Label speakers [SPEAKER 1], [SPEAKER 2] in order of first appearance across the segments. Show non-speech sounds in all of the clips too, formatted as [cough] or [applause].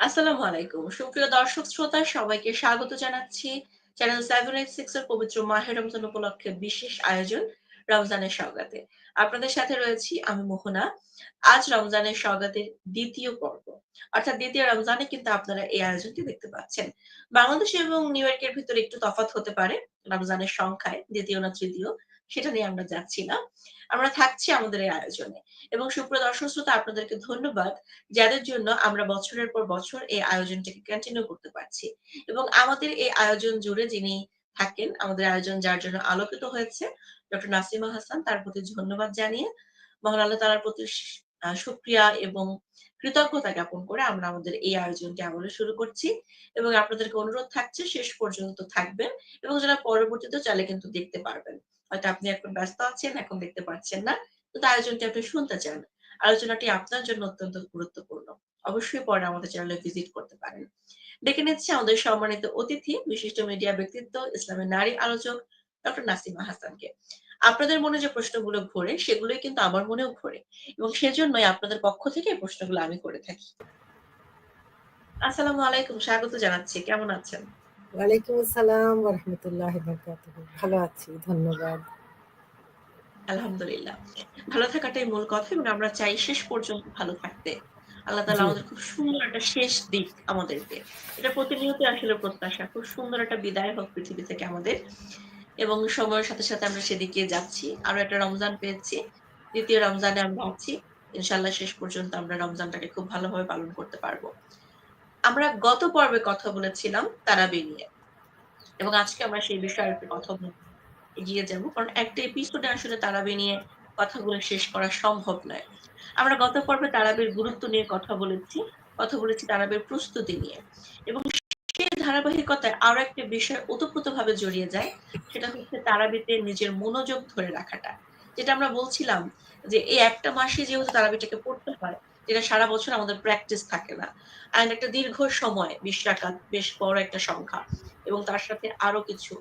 [SPEAKER 1] আসসালামু আলাইকুম। সুপ্রিয় দর্শক শ্রোতা, সবাইকে স্বাগত জানাচ্ছি চ্যানেল 786 এর পবিত্র মাহে রমজান উপলক্ষে বিশেষ আয়োজন রমজানের সওগাতে। আপনাদের সাথে রয়েছি আমি মোহনা। আজ রমজানের সওগাতের দ্বিতীয় পর্ব। অর্থাৎ দ্বিতীয় রমজানে কিন্তু আপনারা এই আয়োজনটি দেখতে পাচ্ছেন। বাংলাদেশ এবং নিউ ইয়র্কের ভিতরে একটু তফাৎ হতে পারে রমজানের সংখ্যায়, দ্বিতীয় না তৃতীয় সেটা নিয়ে আমরা যাচ্ছি না। আমরা থাকছি আমাদের এই আয়োজনে। এবং সুপ্রিয় দর্শক শ্রোতা আপনাদেরকে ধন্যবাদ যাদের জন্য আমরা বছরের পর বছর এই আয়োজনটাকে কন্টিনিউ করতে পারছি। এবং আমাদের এই আয়োজন জুড়ে যিনি থাকেন, আমাদের আয়োজন যার জন্য আলোকিত হয়েছে ডক্টর নাসিমা হাসান তার প্রতি ধন্যবাদ জানিয়ে মহান আল্লাহ তাআলার প্রতি স আ এবং কৃতজ্ঞতা জ্ঞাপন করে আমরা আমাদের এই আয়োজনটি আবারও শুরু করছি। এবং আপনাদেরকে অনুরোধ থাকছে শেষ পর্যন্ত থাকবেন এবং যারা পরবর্তীতে চাইলে কিন্তু দেখতে পারবেন। হয়তো আপনি এখন ব্যস্ত আছেন, এখন দেখতে পারছেন না। কিন্তু আয়োজনটি আপনি শুনতে চান। আলোচনাটি আপনার জন্য অত্যন্ত গুরুত্বপূর্ণ। অবশ্যই পরে আমাদের চ্যানেলে ভিজিট করতে পারেন। ডেকে নিচ্ছি আমাদের সম্মানিত অতিথি, বিশিষ্ট মিডিয়া ব্যক্তিত্ব, ইসলামের নারী আলোচক ডক্টর নাসিমা হাসানকে। আপনাদের মনে যে প্রশ্নগুলো ঘোরে সেগুলোই কিন্তু আমার মনেও ঘোরে এবং সেজন্যই আপনাদের পক্ষ থেকে প্রশ্নগুলো আমি করে থাকি। আসসালামু আলাইকুম, স্বাগত জানাচ্ছি। কেমন আছেন?
[SPEAKER 2] ওয়ালাইকুম আসসালাম রাহমাতুল্লাহি। ভালো আছি, ধন্যবাদ।
[SPEAKER 1] আলহামদুলিল্লাহ। ভালো থাকাটাই মূল কথা এবং আমরা চাই শেষ পর্যন্ত ভালো থাকতে। আল্লাহ তাআলা
[SPEAKER 2] জি।
[SPEAKER 1] আমাদের খুব সুন্দর একটা শেষ দিক আমাদেরকে। এটা প্রতিনিয়তই আসলে প্রত্যাশা। খুব সুন্দর একটা বিদায় হোক পৃথিবী থেকে আমাদের। এবং সময়ের সাথে, সাথে আমরা সেদিকে যাচ্ছি। আরও একটা রমজান পেয়েছি। দ্বিতীয় রমজানে আমরা আছি। ইনশাল্লাহ শেষ পর্যন্ত আমরা রমজানটাকে খুব ভালোভাবে পালন করতে পারব। আমরা গত পর্বে কথা বলেছিলাম তারাবি নিয়ে। এবং আজকে আমরা সেই বিষয়ে কথা। এগিয়ে যাব। কারণ একটা এপিসোডে আসলে তারাবি নিয়ে কথাগুলো শেষ করা সম্ভব নয়। আমরা গত পর্বে তারাবির গুরুত্ব নিয়ে কথা বলেছি। কথা বলেছি তারাবির প্রস্তুতি নিয়ে। এবং সেই ধারাবাহিকতায় আরও একটা বিষয় ওতপ্রোতভাবে জড়িয়ে যায়। সেটা হচ্ছে তারাবিতে নিজের মনোযোগ ধরে রাখাটা। যেটা আমরা বলছিলাম যে এই একটা মাসে যেহেতু তারাবিটাকে পড়তে হয়, যেটা সারা বছর আমাদের প্র্যাকটিস থাকে না। অ্যান্ড একটা দীর্ঘ সময় ২০ রাকাত বেশ বড় একটা সংখ্যা। এবং তার সাথে আরও কিছু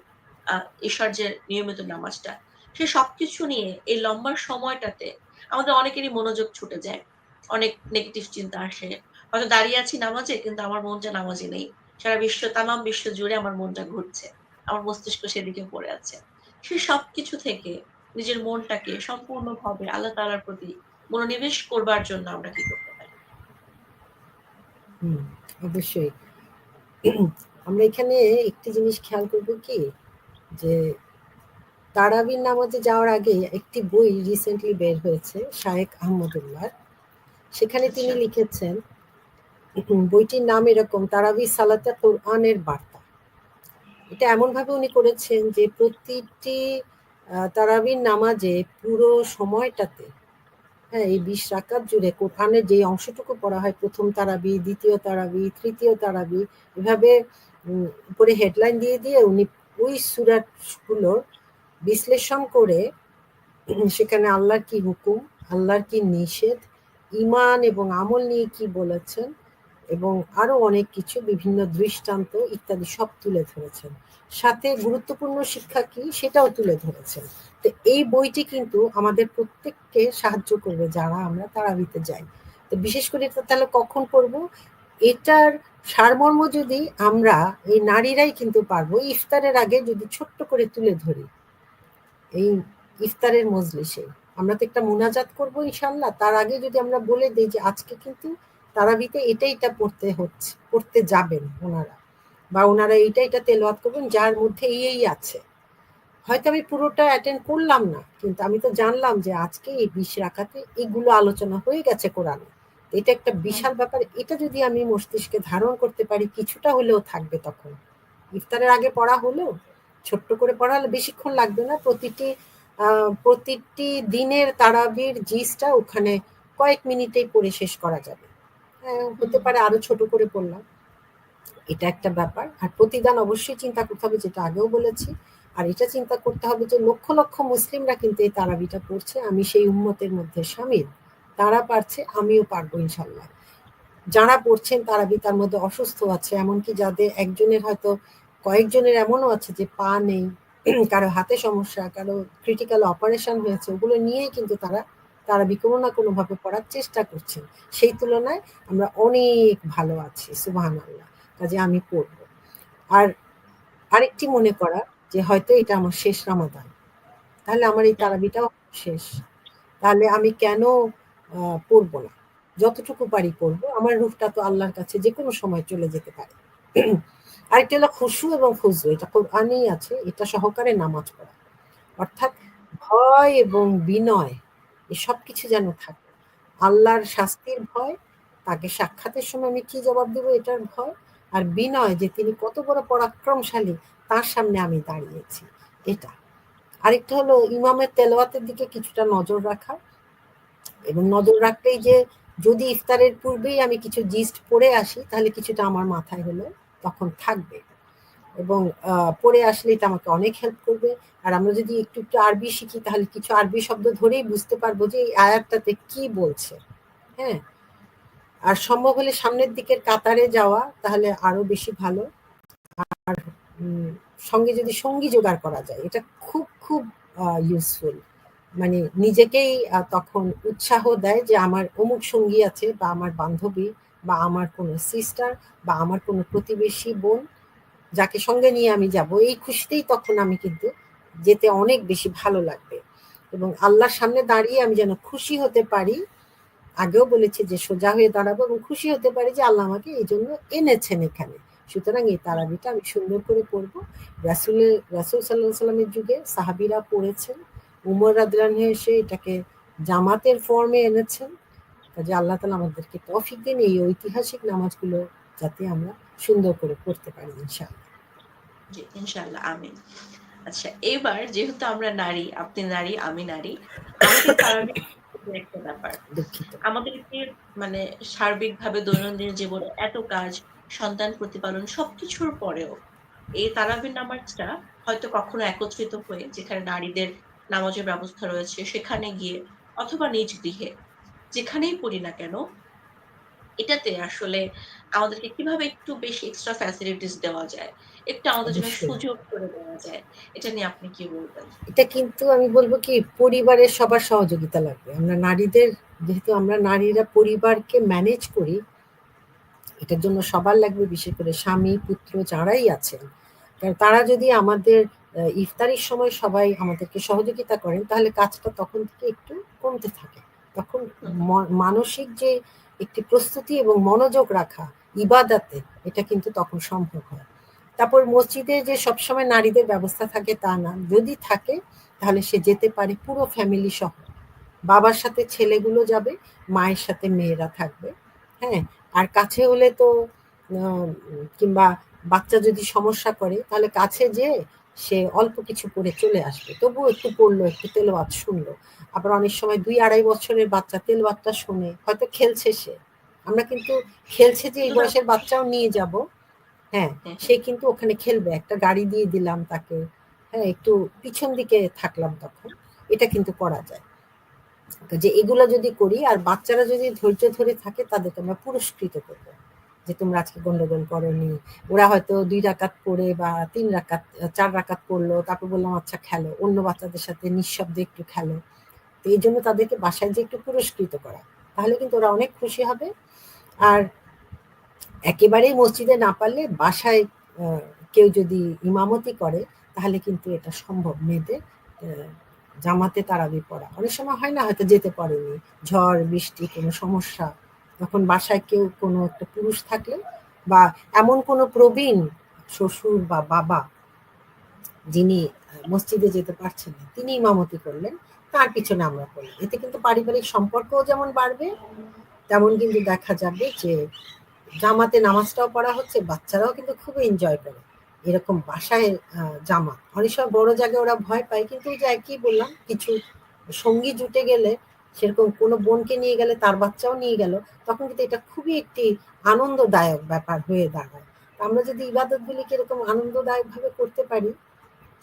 [SPEAKER 1] ইশার যে নিয়মিত নামাজটা। সে সবকিছু নিয়ে এই লম্বা সময়টাতে আমাদের অনেকেরই মনোযোগ ছুটে যায়। অনেক নেগেটিভ চিন্তা আসে। হয়তো দাঁড়িয়ে আছি নামাজে, কিন্তু আমার মনটা নামাজে নেই। সারা বিশ্ব, তামাম বিশ্ব জুড়ে আমার মনটা ঘুরছে। আমার মস্তিষ্ক সেদিকে পড়ে আছে। সে সবকিছু থেকে নিজের মনটাকে সম্পূর্ণভাবে আল্লাহ তাআলার প্রতি মনোনিবেশ করবার জন্য আমরা কি করতে পারি?
[SPEAKER 2] অবশ্যই। আমরা এখানে একটি জিনিস খেয়াল করব কি? যে তারাবির নামাজে যাওয়ার আগে একটি বই রিসেন্টলি বের হয়েছে শায়েখ আহমদুল্লাহর। সেখানে তিনি
[SPEAKER 1] আচ্ছা।
[SPEAKER 2] লিখেছেন বইটির নাম এরকম তারাবি সালাতে কোরআনের বার্তা। এটা এমনভাবে উনি করেছেন যে প্রতিটি তারাবির নামাজে পুরো সময়টাতে হ্যাঁ, এই ২০ রাকাত জুড়ে কোরআনের যে অংশটুকু পড়া হয় প্রথম তারাবি, দ্বিতীয় তারাবি, তৃতীয় তারাবি এভাবে উপরে হেডলাইন দিয়ে, দিয়ে উনি ওই সুরাটগুলোর বিশ্লেষণ করে সেখানে আল্লাহর কি হুকুম, আল্লাহর কি নিষেধ, ইমান এবং আমল নিয়ে কি বলেছেন এবং আরও অনেক কিছু, বিভিন্ন দৃষ্টান্ত ইত্যাদি সব তুলে ধরেছেন। সাথে গুরুত্বপূর্ণ শিক্ষা কি সেটাও তুলে ধরেছেন। তো এই বইটি কিন্তু আমাদের প্রত্যেককে সাহায্য করবে যারা আমরা তারাবিতে যাই। তো বিশেষ করে এটা তাহলে কখন পড়ব? এটার সারমর্ম যদি আমরা, এই নারীরাই কিন্তু পারব, ইফতারের আগে যদি ছোট্ট করে তুলে ধরি। এই ইফতারের মজলিসে। আমরা তো একটা মুনাজাত করব ইনশাল্লাহ তার আগে যদি আমরা বলে দিই যে আজকে কিন্তু তারাবিতে এটা, এটা পড়তে হচ্ছে পড়তে যাবেন ওনারা বা ওনারা এইটা, এটা তেলাওয়াত করবেন যার মধ্যে এই, এই আছে। হয়তো আমি পুরোটা অ্যাটেন্ড করলাম না। কিন্তু আমি তো জানলাম যে আজকে এই ২০ রাখাতে এগুলো আলোচনা হয়ে গেছে কোরআনে। এটা একটা বিশাল ব্যাপার। এটা যদি আমি মস্তিষ্কে ধারণ করতে পারি কিছুটা হলেও থাকবে তখন। ইফতারের আগে পড়া হলো ছোট্ট করে পড়া হলে বেশিক্ষণ লাগবে না। প্রতিটি প্রতিটি দিনের তারাবির জিসটা ওখানে কয়েক মিনিটেই পড়ে শেষ করা যাবে। হতে পারে আরও ছোট করে পড়লাম। এটা একটা ব্যাপার। আর প্রতিদান অবশ্যই চিন্তা করতে হবে যেটা আগেও বলেছি। আর এটা চিন্তা করতে হবে যে লক্ষ, লক্ষ মুসলিমরা কিন্তু এই তারাবিটা পড়ছে। আমি সেই উম্মতের মধ্যে শামিল। তারা পারছে, আমিও পারব ইনশাল্লাহ যারা পড়ছেন তারাবি তার মধ্যে অসুস্থ আছে। এমনকি যাদের একজনের হয়তো কয়েকজনের এমনও আছে যে পা নেই, কারও হাতে সমস্যা, কারও ক্রিটিক্যাল অপারেশন হয়েছে। ওগুলো নিয়েই কিন্তু তারা তারাবি কোনো না কোনোভাবে পড়ার চেষ্টা করছেন, সেই তুলনায় আমরা অনেক ভালো আছি, সুবহানাল্লাহ। কাজে আমি পড়ব। আর আরেকটি মনে করা যে হয়তো এটা আমার শেষ রামাদান। তাহলে আমার এই তারাবিটাও শেষ। তাহলে আমি কেন পড়ব না? যতটুকু পারি পড়ব। আমার রূপটা তো আল্লাহর কাছে যে কোনো সময় চলে যেতে পারে। [clears throat] আরেকটা হলো খুশু এবং খুজু এটা কোরআনেই আছে। এটা সহকারে নামাজ পড়া। অর্থাৎ ভয় এবং বিনয় এসব কিছু যেন থাকে। আল্লাহর শাস্তির ভয়, তাকে সাক্ষাতের সময় আমি কি জবাব দেবো এটার ভয়? আর বিনয়, যে তিনি কত বড় পরাক্রমশালী, তার সামনে আমি দাঁড়িয়েছি। এটা। আরেকটা হলো ইমামের তেলাওয়াতের দিকে কিছুটা নজর রাখা। এবং নজর রাখলেই যে যদি ইফতারের পূর্বেই আমি কিছু জিস্ট পড়ে আসি, তাহলে কিছুটা আমার মাথায় হলে তখন থাকবে। এবং পড়ে আসলে এটা আমাকে অনেক হেল্প করবে। আর আমরা যদি একটু একটু আরবি শিখি, তাহলে কিছু আরবি শব্দ ধরেই বুঝতে পারব যে এই আয়াতটাতে কি বলছে। হ্যাঁ? আর সম্ভব হলে সামনের দিকের কাতারে যাওয়া, তাহলে আরও বেশি ভালো। আর সঙ্গে যদি সঙ্গী জোগাড় করা যায়, এটা খুব খুব ইউজফুল মানে নিজেকেই তখন উৎসাহ দেয় যে আমার অমুক সঙ্গী আছে বা আমার বান্ধবী বা আমার কোনো সিস্টার বা আমার কোনো প্রতিবেশী বোন। যাকে সঙ্গে নিয়ে আমি যাব, এই খুশিতেই তখন আমি কিন্তু যেতে অনেক বেশি ভালো লাগবে। এবং আল্লাহর সামনে দাঁড়িয়ে আমি যেন খুশি হতে পারি, আগেও বলেছি যে সোজা হয়ে দাঁড়াবো এবং খুশি হতে পারি যে আল্লাহ আমাকে এই জন্য এনেছেন এখানে। সুতরাং এই তারাবিটা আমি সুন্দর করে পড়ব। রাসুলের রাসুল সাল্লাহ সাল্লামের যুগে সাহাবিরা পড়েছেন। উমর রাদরান এসে এটাকে জামাতের ফর্মে এনেছেন। কাজে আল্লাহ তালা আমাদেরকে তফিক দিন, এই ঐতিহাসিক নামাজগুলো যাতে আমরা সুন্দর করে পড়তে পারি ইনশাআল্লাহ।
[SPEAKER 1] জি ইনশাআল্লাহ আমিন। আচ্ছা এবার যেহেতু আমরা নারী আপনি নারী আমি নারী আমাদের তারাবি একটা ব্যাপার। আমাদেরকে মানে সার্বিকভাবে দৈনন্দিন জীবনে এত কাজ সন্তান প্রতিপালন সবকিছুর পরেও এই তারাবির নামাজটা হয়তো কখনো একত্রিত হয়ে যেখানে নারীদের নামাজের ব্যবস্থা রয়েছে সেখানে গিয়ে অথবা নিজ গৃহে যেখানেই পড়ি না কেন এটাতে আসলে আমাদেরকে কীভাবে একটু বেশি এক্সট্রা ফ্যাসিলিটিস দেওয়া যায়? একটু আমাদের জন্য সুযোগ করে দেওয়া যায়। এটা নিয়ে আপনি কি বলবেন?
[SPEAKER 2] এটা কিন্তু আমি বলব কি পরিবারের সবার সহযোগিতা লাগবে। আমরা নারীদের যেহেতু আমরা নারীরা পরিবারকে ম্যানেজ করি এটার জন্য সবার লাগবে বিশেষ করে স্বামী পুত্র যারাই আছেন। কারণ তারা যদি আমাদের ইফতারির সময় সবাই আমাদেরকে সহযোগিতা করেন তাহলে কাজটা তখন থেকে একটু কমতে থাকে। তখন মানসিক যে একটি প্রস্তুতি এবং মনোযোগ রাখা, ইবাদাতে এটা কিন্তু তখন সম্ভব হয়। তারপর মসজিদে যে সবসময় নারীদের ব্যবস্থা থাকে তা না। যদি থাকে, তাহলে সে যেতে পারে পুরো ফ্যামিলি সহ। বাবার সাথে ছেলেগুলো যাবে, মায়ের সাথে মেয়েরা থাকবে। হ্যাঁ আর কাছে হলে তো কিংবা বাচ্চা যদি সমস্যা করে, তাহলে কাছে যে সে অল্প কিছু করে চলে আসবে। তবুও একটু পড়ল, একটু তেলওয়াত শুনলো। আবার অনেক সময় দুই আড়াই বছরের বাচ্চা তেলওয়াতটা শুনে, হয়তো খেলছে সে। আমরা কিন্তু খেলছে যে এই বয়সের বাচ্চাও নিয়ে যাব। হ্যাঁ। সে কিন্তু ওখানে খেলবে। একটা গাড়ি দিয়ে দিলাম তাকে। হ্যাঁ একটু পিছন দিকে থাকলাম তখন। এটা কিন্তু করা যায়। যে এগুলো যদি করি, আর বাচ্চারা যদি ধৈর্য ধরে থাকে, তাদেরকে আমরা পুরস্কৃত করব। যে তোমরা আজকে গন্ডগোল করনি। ওরা হয়তো দুই রাকাত পড়ে বা তিন রাকাত, চার রাকাত পড়ল, তারপর বললাম আচ্ছা খেলো। অন্য বাচ্চাদের সাথে নিঃশব্দে একটু খেলো। তো এই জন্য তাদেরকে বাসায় যে একটু পুরস্কৃত করা। তাহলে কিন্তু ওরা অনেক খুশি হবে। আর একেবারেই মসজিদে না পারলে বাসায় কেউ যদি ইমামতি করে, তাহলে কিন্তু এটা সম্ভব মেয়েদের জামাতে তারাবি পড়া। অনেক সময় হয় না, হয়তো যেতে পারেনি। ঝড়, বৃষ্টি, কোনো সমস্যা। তখন বাসায় কেউ কোনো একটা পুরুষ থাকলে বা এমন কোনো প্রবীণ শ্বশুর বা বাবা যিনি মসজিদে যেতে পারছেন না, তিনি ইমামতি করলেন, তার পিছনে আমরা করলাম এতে কিন্তু পারিবারিক সম্পর্কও যেমন বাড়বে, তেমন কিন্তু দেখা যাবে যে জামাতে নামাজটাও পড়া হচ্ছে, বাচ্চারাও কিন্তু খুব এনজয় করে। এরকম বাসায় জামা অনেক সময় বড় জায়গায় ওরা ভয় পায়, কিন্তু ওই যে একই বললাম, কিছু সঙ্গী জুটে গেলে সেরকম কোনো বোনকে নিয়ে গেলে, তার বাচ্চাও নিয়ে গেল, তখন কিন্তু এটা খুবই একটি আনন্দদায়ক ব্যাপার হয়ে দাঁড়ায়। আমরা যদি ইবাদত গুলিকে এরকম আনন্দদায়ক ভাবে করতে পারি,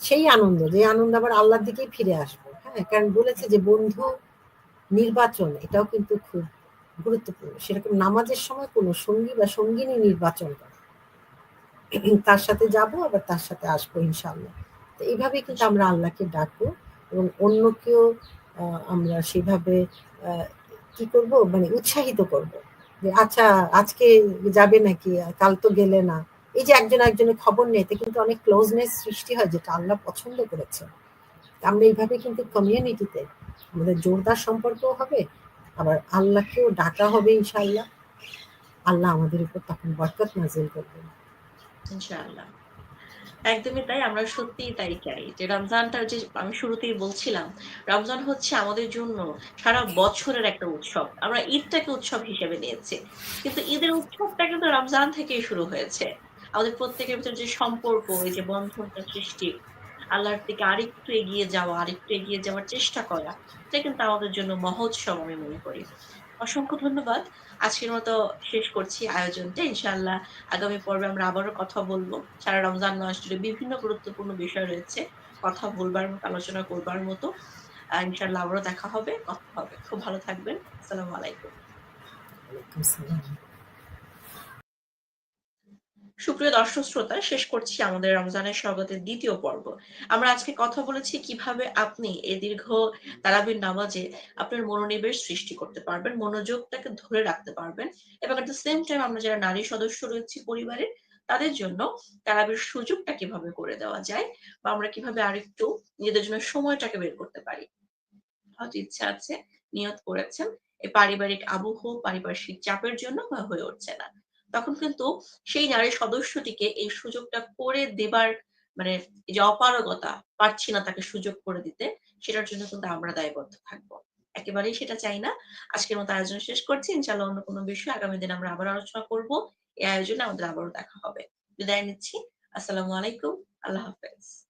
[SPEAKER 2] সেই আনন্দ, যে আনন্দ আবার আল্লাহর দিকেই ফিরে আসব হ্যাঁ? কারণ বলেছে যে বন্ধু নির্বাচন, এটাও কিন্তু খুব গুরুত্বপূর্ণ। সেরকম নামাজের সময় কোনো সঙ্গী বা সঙ্গিনী নির্বাচন করা। তার সাথে যাব, আবার তার সাথে আসব ইনশাআল্লাহ। তো এইভাবে কিন্তু আমরা আল্লাহকে ডাকবো এবং অন্য কেউ আমরা সেভাবে কি করব মানে উৎসাহিত করব। যে আচ্ছা আজকে যাবে নাকি? কাল তো গেলে না। এই যে একজন আরেকজনের খবর এতে কিন্তু অনেক ক্লোজনেস সৃষ্টি হয়, যেটা আল্লাহ পছন্দ করেছে আমরা এইভাবে কিন্তু কমিউনিটিতে আমাদের জোরদার সম্পর্কও হবে। আবার আল্লাহকেও ডাকা হবে ইনশাল্লাহ আল্লাহ আমাদের উপর তখন বরকত নাজিল করবেন।
[SPEAKER 1] ইনশাআল্লাহ। একদমই তাই। আমরা সত্যিই তাই চাই। যে রমজানটা যে আমি শুরুতেই বলছিলাম, রমজান হচ্ছে আমাদের জন্য সারা বছরের একটা উৎসব। আমরা ঈদটাকে উৎসব হিসেবে নিয়েছি। কিন্তু ঈদের উৎসবটা কিন্তু রমজান থেকেই শুরু হয়েছে। আমাদের প্রত্যেকের ভিতরে যে সম্পর্ক, এই যে বন্ধনটা সৃষ্টি, আল্লাহর দিকে আরেকটু এগিয়ে যাওয়া, আরেকটু এগিয়ে যাওয়ার চেষ্টা করা, এটা কিন্তু আমাদের জন্য মহোৎসব আমি মনে করি। অসংখ্য ধন্যবাদ। আজকের মতো শেষ করছি আয়োজনটা। ইনশাল্লাহ আগামী পর্বে আমরা আবারও কথা বলব সারা রমজান মাস জুড়ে বিভিন্ন গুরুত্বপূর্ণ বিষয় রয়েছে। কথা বলবার মতো, আলোচনা করবার মতো। ইনশাল্লাহ আবারও দেখা হবে, কথা হবে। খুব ভালো থাকবেন। আসসালামু আলাইকুম। সুপ্রিয় দর্শক শ্রোতা, শেষ করছি আমাদের রমজানের স্বাগতের দ্বিতীয় পর্ব। আমরা আজকে কথা বলেছি কীভাবে আপনি এই দীর্ঘ তারাবির নামাজে আপনার মনোনিবেশ সৃষ্টি করতে পারবেন, মনোযোগটাকে ধরে রাখতে পারবেন এবং এট দ্য সেম টাইম আমরা যারা নারী সদস্য রয়েছি পরিবারের, তাদের জন্য তারাবির সুযোগটা কীভাবে করে দেওয়া যায় বা আমরা কীভাবে আরেকটু নিজেদের জন্য সময়টাকে বের করতে পারি। হয়তো ইচ্ছা আছে, নিয়ত করেছেন, এই পারিবারিক আবহ, পারিপার্শ্বিক চাপের জন্য হয়ে উঠছে না। তখন কিন্তু সেই নারী সদস্যটিকে এই সুযোগটা করে দেবার মানে যে অপারগতা, পারছি না তাকে সুযোগ করে দিতে, সেটার জন্য কিন্তু আমরা দায়বদ্ধ থাকব। একেবারেই সেটা চাই না। আজকের মতো আয়োজন শেষ করছি। ইনশাল্লাহ অন্য কোনো বিষয়ে আগামী দিন আমরা আবার আলোচনা করব। এই আয়োজনে আমাদের আবারও দেখা হবে। বিদায় নিচ্ছি। আসসালামু আলাইকুম। আল্লাহ হাফেজ।